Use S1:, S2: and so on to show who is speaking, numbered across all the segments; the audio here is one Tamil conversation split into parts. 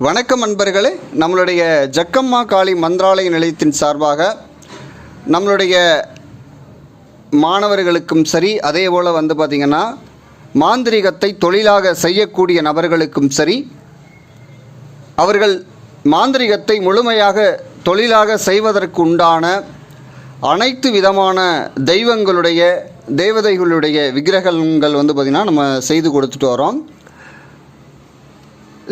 S1: வணக்கம் அன்பர்களே நம்மளுடைய ஜக்கம்மா காளி மந்திராலய நிலையத்தின் சார்பாக நம்மளுடைய மாணவர்களுக்கும் சரி அதே போல் வந்து பார்த்திங்கன்னா மாந்திரிகத்தை தொழிலாக செய்யக்கூடிய நபர்களுக்கும் சரி அவர்கள் மாந்திரிகத்தை முழுமையாக தொழிலாக செய்வதற்கு உண்டான அனைத்து விதமான தெய்வங்களுடைய தேவதைகளுடைய விக்கிரகங்கள் வந்து பார்த்திங்கன்னா நம்ம செய்து கொடுத்துட்டு வரோம்.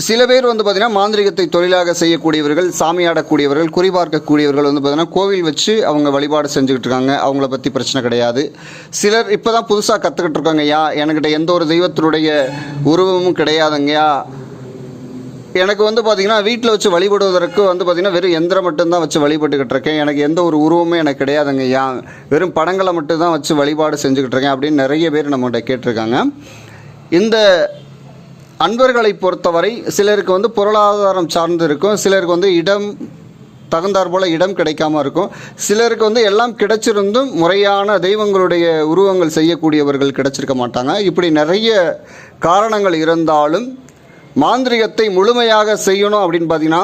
S1: சில பேர் வந்து பார்த்திங்கன்னா மாந்திரிகத்தை தொழிலாக செய்யக்கூடியவர்கள் சாமி ஆடக்கூடியவர்கள் குறிபார்க்கக்கூடியவர்கள் வந்து பார்த்திங்கன்னா கோவில் வச்சு அவங்க வழிபாடு செஞ்சுக்கிட்டு இருக்காங்க. அவங்கள பற்றி பிரச்சனை கிடையாது. சிலர் இப்போ தான் புதுசாக கற்றுக்கிட்டு இருக்காங்க ஐயா என்கிட்ட எந்த ஒரு தெய்வத்தினுடைய உருவமும் கிடையாதுங்கய்யா எனக்கு வந்து பார்த்திங்கன்னா வீட்டில் வச்சு வழிபடுவதற்கு வந்து பார்த்திங்கன்னா வெறும் எந்திரம் மட்டும்தான் வச்சு வழிபட்டுக்கிட்டு இருக்கேன். எனக்கு எந்த ஒரு உருவமே எனக்கு கிடையாதுங்க ஐயா வெறும் படங்களை மட்டும்தான் வச்சு வழிபாடு செஞ்சுக்கிட்டு இருக்கேன் அப்படின்னு நிறைய பேர் நம்மகிட்ட கேட்டிருக்காங்க. இந்த அன்பர்களை பொறுத்தவரை சிலருக்கு வந்து பொருளாதாரம் சார்ந்து இருக்கும் சிலருக்கு வந்து இடம் தகுந்தாற் போல் இடம் கிடைக்காம இருக்கும். சிலருக்கு வந்து எல்லாம் கிடைச்சிருந்தும் முறையான தெய்வங்களுடைய உருவங்கள் செய்யக்கூடியவர்கள் கிடைச்சிருக்க மாட்டாங்க. இப்படி நிறைய காரணங்கள் இருந்தாலும் மாந்திரிகத்தை முழுமையாக செய்யணும் அப்படின்னு பார்த்தீங்கன்னா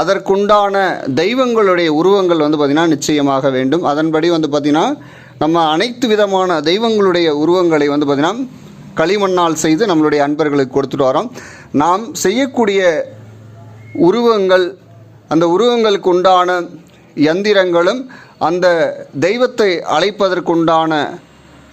S1: அதற்குண்டான தெய்வங்களுடைய உருவங்கள் வந்து பார்த்திங்கன்னா நிச்சயமாக வேண்டும். அதன்படி வந்து பார்த்திங்கன்னா நம்ம அனைத்து விதமான தெய்வங்களுடைய உருவங்களை வந்து பார்த்திங்கன்னா களிமண்ணால் செய்து நம்மளுடைய அன்பர்களுக்கு கொடுத்துட்டு வரோம். நாம் செய்யக்கூடிய உருவங்கள் அந்த உருவங்களுக்கு உண்டான யந்திரங்களும் அந்த தெய்வத்தை அழைப்பதற்குண்டான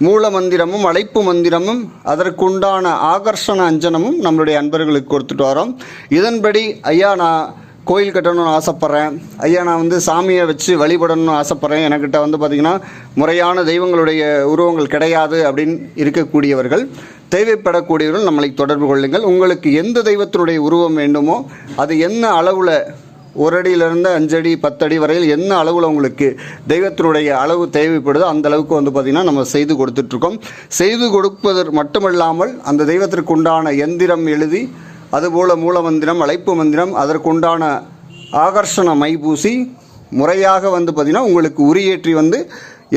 S1: மூல மந்திரமும் அழைப்பு மந்திரமும் அதற்குண்டான ஆகர்ஷண அஞ்சனமும் நம்மளுடைய அன்பர்களுக்கு கொடுத்துட்டு வரோம். இதன்படி ஐயா நான் கோயில் கட்டணும்னு ஆசைப்பட்றேன். ஐயா நான் வந்து சாமியை வச்சு வழிபடணும்னு ஆசைப்பட்றேன். எனக்கிட்ட வந்து பார்த்திங்கன்னா முறையான தெய்வங்களுடைய உருவங்கள் கிடையாது அப்படின்னு இருக்கக்கூடியவர்கள் தேவைப்படக்கூடியவர்கள் நம்மளை தொடர்பு கொள்ளுங்கள். உங்களுக்கு எந்த தெய்வத்தினுடைய உருவம் வேண்டுமோ அது என்ன அளவில் ஒரு அடியிலிருந்து அஞ்சடி பத்தடி வரையில் என்ன அளவில் உங்களுக்கு தெய்வத்தினுடைய அளவு தேவைப்படுதோ அந்த அளவுக்கு வந்து பார்த்திங்கன்னா நம்ம செய்து கொடுத்துட்ருக்கோம். செய்து கொடுப்பது மட்டுமல்லாமல் அந்த தெய்வத்திற்கு உண்டான எந்திரம் எழுதி அதுபோல் மூல மந்திரம் அழைப்பு மந்திரம் அதற்குண்டான ஆகர்ஷண மைபூசி முறையாக வந்து பார்த்திங்கன்னா உங்களுக்கு உரியேற்றி வந்து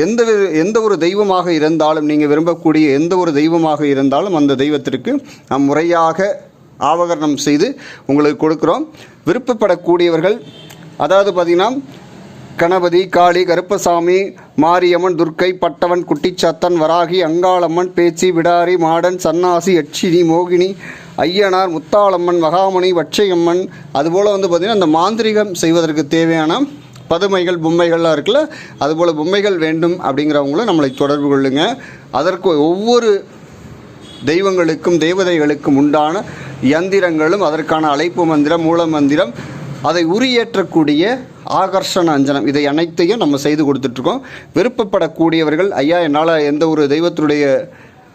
S1: எந்த எந்த ஒரு தெய்வமாக இருந்தாலும் நீங்கள் விரும்பக்கூடிய எந்த ஒரு தெய்வமாக இருந்தாலும் அந்த தெய்வத்திற்கு நாம் முறையாக ஆவகரணம் செய்து உங்களுக்கு கொடுக்குறோம். விருப்பப்படக்கூடியவர்கள் அதாவது பார்த்திங்கன்னா கணபதி காளி கருப்பசாமி மாரியம்மன் துர்க்கை பட்டவன் குட்டிச்சாத்தன் வராகி அங்காளம்மன் பேச்சி விடாரி மாடன் சன்னாசி யட்சினி மோகினி ஐயனார் முத்தாளம்மன் மகாமணி வட்சையம்மன். அதுபோல் வந்து பார்த்திங்கன்னா அந்த மாந்திரிகம் செய்வதற்கு தேவையான பதுமைகள் பொம்மைகள்லாம் இருக்குல்ல அதுபோல் பொம்மைகள் வேண்டும் அப்படிங்கிறவங்களும் நம்மளை தொடர்பு கொள்ளுங்க. அதற்கு ஒவ்வொரு தெய்வங்களுக்கும் தேவதைகளுக்கும் உண்டான யந்திரங்களும் அதற்கான அழைப்பு மந்திரம் மூல மந்திரம் அதை உரியேற்றக்கூடிய ஆகர்ஷண அஞ்சனம். இதை அனைத்தையும் நம்ம செய்து கொடுத்துட்ருக்கோம். விருப்பப்படக்கூடியவர்கள் ஐயா என்னால் எந்த ஒரு தெய்வத்தினுடைய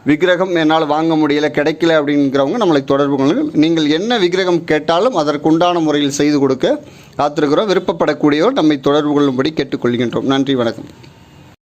S1: விக்கிரகம் என்னால் வாங்க முடியல கிடைக்கல அப்படிங்கிறவங்க நம்மளை தொடர்பு கொள்ளுங்கள். நீங்கள் என்ன விக்கிரகம் கேட்டாலும் அதற்குண்டான முறையில் செய்து கொடுக்க காத்திருக்கிறோம். விருப்பப்படக்கூடியவர் நம்மை தொடர்பு கொள்ளும்படி கேட்டுக்கொள்கின்றோம். நன்றி வணக்கம்.